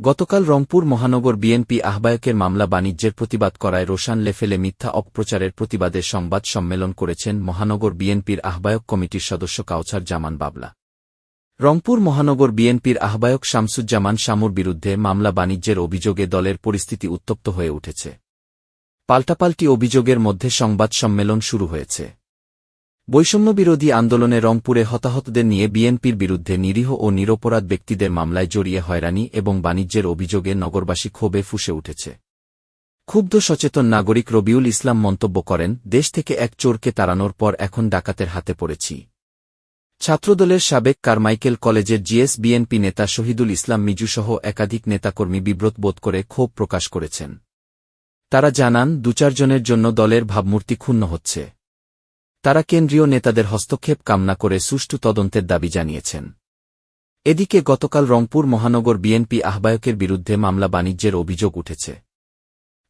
গতকাল রংপুর মহানগর বিএনপি আহ্বায়কের মামলা বাণিজ্যের প্রতিবাদ করায় রোশান লেফেলে মিথ্যা অপপ্রচারের প্রতিবাদে সংবাদ সম্মেলন করেছেন মহানগর বিএনপির আহ্বায়ক কমিটির সদস্য কাউছার জামান বাবলা। রংপুর মহানগর বিএনপির আহ্বায়ক শামসুজ্জামান শামুর বিরুদ্ধে মামলা বাণিজ্যের অভিযোগে দলের পরিস্থিতি উত্তপ্ত হয়ে উঠেছে। পাল্টাপাল্টি অভিযোগের মধ্যে সংবাদ সম্মেলন শুরু হয়েছে। বৈষম্যবিরোধী আন্দোলনে রংপুরে হতাহতদের নিয়ে বিএনপির বিরুদ্ধে নিরীহ ও নিরপরাধ ব্যক্তিদের মামলায় জড়িয়ে হয়রানি এবং বাণিজ্যের অভিযোগে নগরবাসী ক্ষোভে ফুসে উঠেছে। ক্ষুব্ধ সচেতন নাগরিক রবিউল ইসলাম মন্তব্য করেন, দেশ থেকে এক চোরকে তাড়ানোর পর এখন ডাকাতের হাতে পড়েছি। ছাত্রদলের সাবেক কারমাইকেল কলেজের জিএস বিএনপি নেতা শহীদুল ইসলাম মিজুসহ একাধিক নেতাকর্মী বিব্রত বোধ করে ক্ষোভ প্রকাশ করেছেন। তারা জানান, দুচারজনের জন্য দলের ভাবমূর্তি ক্ষুণ্ণ হচ্ছে। তারা কেন্দ্রীয় নেতাদের হস্তক্ষেপ কামনা করে সুষ্ঠু তদন্তের দাবি জানিয়েছেন। এদিকে গতকাল রংপুর মহানগর বিএনপি আহ্বায়কের বিরুদ্ধে মামলা বাণিজ্যের অভিযোগ উঠেছে।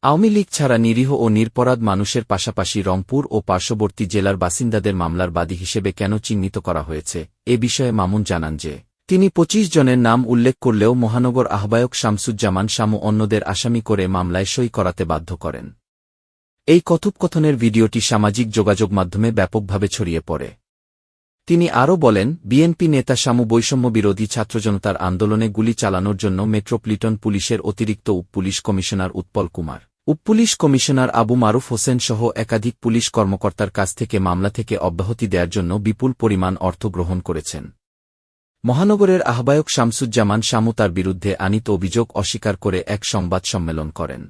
আওয়ামী লীগ ছাড়া নিরীহ ও নিরপরাধ মানুষের পাশাপাশি রংপুর ও পার্শ্ববর্তী জেলার বাসিন্দাদের মামলার বাদী হিসেবে কেন চিহ্নিত করা হয়েছে, এ বিষয়ে মামুন জানান যে, তিনি পঁচিশ জনের নাম উল্লেখ করলেও মহানগর আহ্বায়ক শামসুজ্জামান শামু অন্যদের আসামি করে মামলায় সই করাতে বাধ্য করেন। এই কথোপকথনের ভিডিওটি সামাজিক যোগাযোগ মাধ্যমে ব্যাপকভাবে ছড়িয়ে পড়ে। তিনি আরও বলেন, বিএনপি নেতা শামু বৈষম্যবিরোধী ছাত্রজনতার আন্দোলনে গুলি চালানোর জন্য মেট্রোপলিটন পুলিশের অতিরিক্ত উপ পুলিশ কমিশনার উৎপল কুমার, উপ পুলিশ কমিশনার আবু মারুফ হোসেন সহ একাধিক পুলিশ কর্মকর্তার কাছ থেকে মামলা থেকে অব্যাহতি দেওয়ার জন্য বিপুল পরিমাণ অর্থ গ্রহণ করেছেন। মহানগরের আহ্বায়ক শামসুজ্জামান শামু তার বিরুদ্ধে আনিত অভিযোগ অস্বীকার করে এক সংবাদ সম্মেলন করেন।